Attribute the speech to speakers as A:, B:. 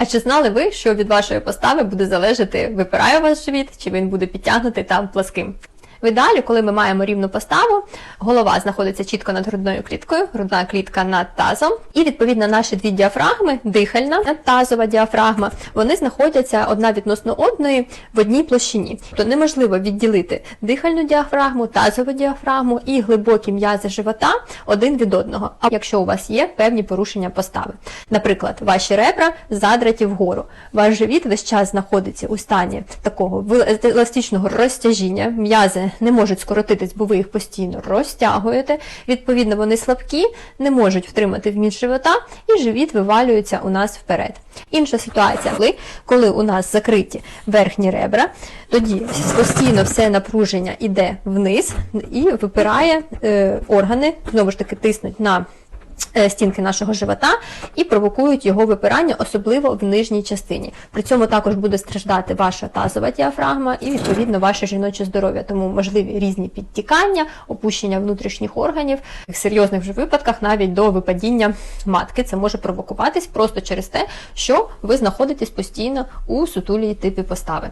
A: А чи знали ви, що від вашої постави буде залежати, випирає у вас живіт, чи він буде підтягнутий та пласким? В ідеалі, коли ми маємо рівну поставу, голова знаходиться чітко над грудною кліткою, грудна клітка над тазом, і відповідно наші дві діафрагми, дихальна тазова діафрагма, вони знаходяться одна відносно одної в одній площині. Тобто неможливо відділити дихальну діафрагму, тазову діафрагму і глибокі м'язи живота один від одного. А якщо у вас є певні порушення постави, наприклад, ваші ребра задраті вгору, ваш живіт весь час знаходиться у стані такого еластичного розтяжіння, м'язи не можуть скоротитись, бо ви їх постійно розтягуєте. Відповідно, вони слабкі, не можуть втримати вміст живота, і живіт вивалюється у нас вперед. Інша ситуація, коли, у нас закриті верхні ребра, тоді постійно все напруження йде вниз і випирає е, органи, знову ж таки, тиснуть на. Е, Стінки нашого живота і провокують його випирання, особливо в нижній частині. При цьому також буде страждати ваша тазова діафрагма і відповідно ваше жіноче здоров'я. Тому можливі різні підтікання, опущення внутрішніх органів, в серйозних вже випадках навіть до випадіння матки. Це може провокуватись просто через те, що ви знаходитесь постійно у сутулій типі постави.